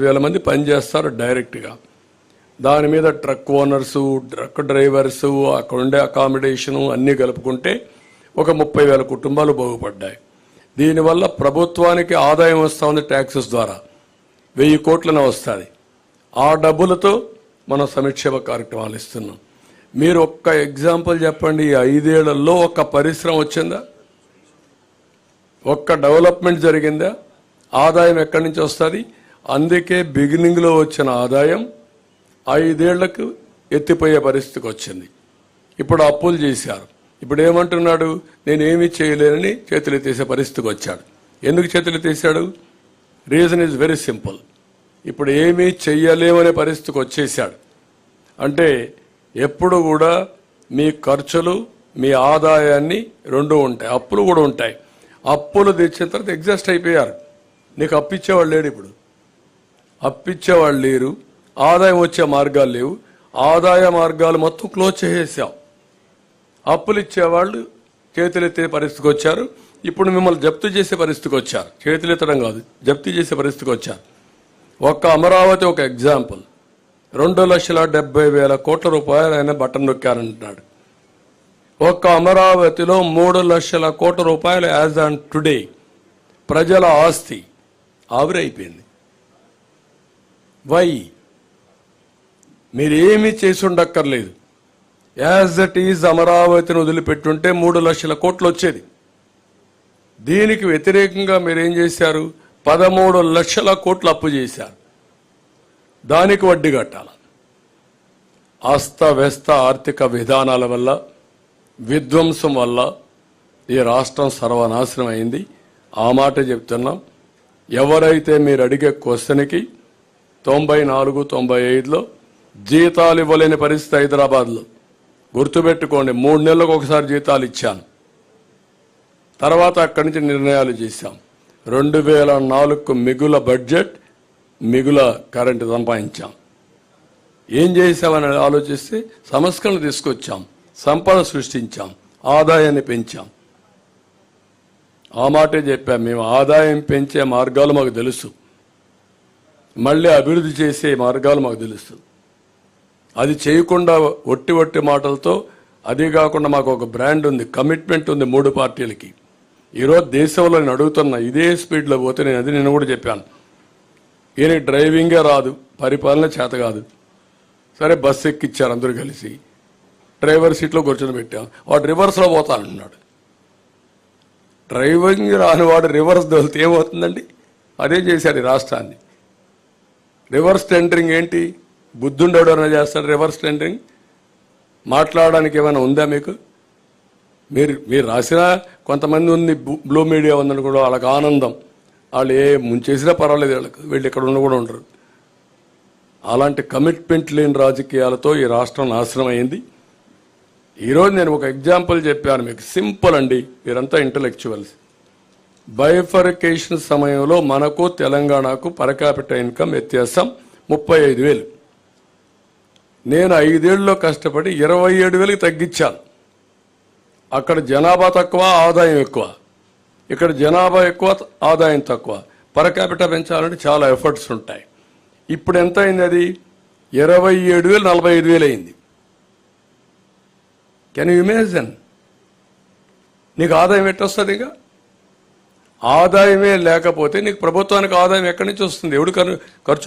వేల మంది పనిచేస్తారు డైరెక్ట్గా. దాని మీద ట్రక్ ఓనర్సు ట్రక్ డ్రైవర్సు అక్కడ ఉండే అకామిడేషను అన్నీ కలుపుకుంటే ఒక ముప్పై వేల కుటుంబాలు బాగుపడ్డాయి. దీనివల్ల ప్రభుత్వానికి ఆదాయం వస్తూ ఉంది ట్యాక్సెస్ ద్వారా. వెయ్యి కోట్లనే వస్తుంది. ఆ డబ్బులతో మనం సంక్షేమ కార్యక్రమాలు ఇస్తున్నాం. మీరు ఒక్క ఎగ్జాంపుల్ చెప్పండి. ఈ ఐదేళ్ళలో ఒక్క పరిశ్రమ వచ్చిందా? ఒక్క డెవలప్మెంట్ జరిగిందా? ఆదాయం ఎక్కడి నుంచి వస్తుంది? అందుకే బిగినింగ్లో వచ్చిన ఆదాయం ఐదేళ్ళకు ఎత్తిపోయే పరిస్థితికి వచ్చింది. ఇప్పుడు అప్పులు చేశారు. ఇప్పుడు ఏమంటున్నాడు? నేనేమీ చేయలేనని చేతులు ఎత్తేసే పరిస్థితికి వచ్చాడు. ఎందుకు చేతులు ఎత్తేసాడు రీజన్ ఈజ్ వెరీ సింపుల్. ఇప్పుడు ఏమీ చెయ్యలేమనే పరిస్థితికి వచ్చేసాడు అంటే ఎప్పుడు కూడా మీ ఖర్చులు మీ ఆదాయాన్ని రెండు ఉంటాయి. అప్పులు కూడా ఉంటాయి. అప్పులు తెచ్చిన తర్వాత ఎగ్జాస్ట్ అయిపోయారు. నీకు అప్పిచ్చేవాళ్ళు లేడు ఇప్పుడు. అప్పిచ్చేవాళ్ళు లేరు ఆదాయం వచ్చే మార్గాలు లేవు. ఆదాయ మార్గాలు మొత్తం క్లోజ్ చేసేసాం. అప్పులు ఇచ్చేవాళ్ళు చేతులెత్తే పరిస్థితికి వచ్చారు. ఇప్పుడు మిమ్మల్ని జప్తు చేసే పరిస్థితికి వచ్చారు. చేతులెత్తడం కాదు జప్తు చేసే పరిస్థితికి వచ్చారు. ఒక్క అమరావతి ఒక ఎగ్జాంపుల్. రెండు లక్షల డెబ్బై వేల కోట్ల రూపాయలు ఆయన బటన్ నొక్కారంటున్నాడు. ఒక్క అమరావతిలో మూడు లక్షల కోట్ల రూపాయలు యాజ్ ఆన్ టుడే. ప్రజల ఆస్తి ఆవిరైపోయింది. వై? మీరేమీ చేసి ఉండక్కర్లేదు యాజ్ దట్ ఈజ్ అమరావతిని వదిలిపెట్టుంటే మూడు లక్షల కోట్లు వచ్చేది దీనికి వ్యతిరేకంగా మీరేం చేశారు? పదమూడు లక్షల కోట్లు అప్పు చేశారు. దానికి వడ్డీ కట్టాల? అస్తవ్యస్త ఆర్థిక విధానాల వల్ల విధ్వంసం వల్ల ఈ రాష్ట్రం సర్వనాశనం అయింది ఆ మాట చెప్తున్నాం. ఎవరైతే మీరు అడిగే క్వశ్చన్కి తొంభై నాలుగు తొంభై ఐదులో జీతాలు ఇవ్వలేని పరిస్థితి హైదరాబాద్లో. గుర్తుపెట్టుకోండి మూడు నెలలకు ఒకసారి జీతాలు ఇచ్చాను. తర్వాత అక్కడి నుంచి నిర్ణయాలు చేశాం. రెండు వేల నాలుగుకు మిగుల బడ్జెట్ మిగుల కరెంటు సంపాదించాం. ఏం చేశామని ఆలోచిస్తే సంస్కరణలు తీసుకొచ్చాం సంపద సృష్టించాం ఆదాయాన్ని పెంచాం. ఆ మాటే చెప్పాం మేము ఆదాయం పెంచే మార్గాలు మాకు తెలుసు. మళ్ళీ అభివృద్ధి చేసే మార్గాలు మాకు తెలుస్తుంది. అది చేయకుండా ఒట్టి ఒట్టి మాటలతో అదే కాకుండా మాకు ఒక బ్రాండ్ ఉంది కమిట్మెంట్ ఉంది మూడు పార్టీలకి. ఈరోజు దేశంలో నేను అడుగుతున్నా ఇదే స్పీడ్లో పోతే నేను అది నేను కూడా చెప్పాను. ఈయన డ్రైవింగే రాదు పరిపాలన చేత కాదు. సరే బస్సు ఎక్కిచ్చారు అందరూ కలిసి. డ్రైవర్ సీట్లో కూర్చొని పెట్టాం. వాడు రివర్స్లో పోతానంటున్నాడు డ్రైవింగ్ రాని వాడు రివర్స్ దొలితే ఏమవుతుందండి? అదే చేశారు ఈ రాష్ట్రాన్ని. రివర్స్ టెండరింగ్ ఏంటి? బుద్ధుండేవాడు చేస్తారు చేస్తాడు రివర్స్ టెండరింగ్? మాట్లాడడానికి ఏమైనా ఉందా మీకు? మీరు మీరు రాసిన కొంతమంది ఉంది బ్లూ- బ్లూ మీడియా ఉందని కూడా వాళ్ళకి ఆనందం. వాళ్ళు ఏ ముంచేసినా పర్వాలేదు వాళ్ళకి. వీళ్ళు ఇక్కడ ఉన్న కూడా ఉండరు. అలాంటి కమిట్మెంట్ లేని రాజకీయాలతో ఈ రాష్ట్రం నాశనం అయింది ఈరోజు నేను ఒక ఎగ్జాంపుల్ చెప్పాను మీకు. సింపుల్ అండి. మీరంతా ఇంటలెక్చువల్స్. బైఫర్కేషన్ సమయంలో మనకు తెలంగాణకు పరకాపిట ఇన్కమ్ వ్యత్యాసం ముప్పై ఐదు వేలు. నేను ఐదేళ్ళలో కష్టపడి ఇరవై ఏడు వేలకు తగ్గించాను. అక్కడ జనాభా తక్కువ ఆదాయం ఎక్కువ. ఇక్కడ జనాభా ఎక్కువ ఆదాయం తక్కువ. పరకాపిట పెంచాలంటే చాలా ఎఫర్ట్స్ ఉంటాయి. ఇప్పుడు ఎంత అయింది అది? ఇరవై ఏడు వేలు నలభై ఐదు వేలు అయింది కెన్ యూ ఇమేజిన్ నీకు ఆదాయం ఎట్టొస్తుంది ఇక ఆదాయమే లేకపోతే నీకు ప్రభుత్వానికి ఆదాయం ఎక్కడి నుంచి వస్తుంది? ఎవడు ఖర్చు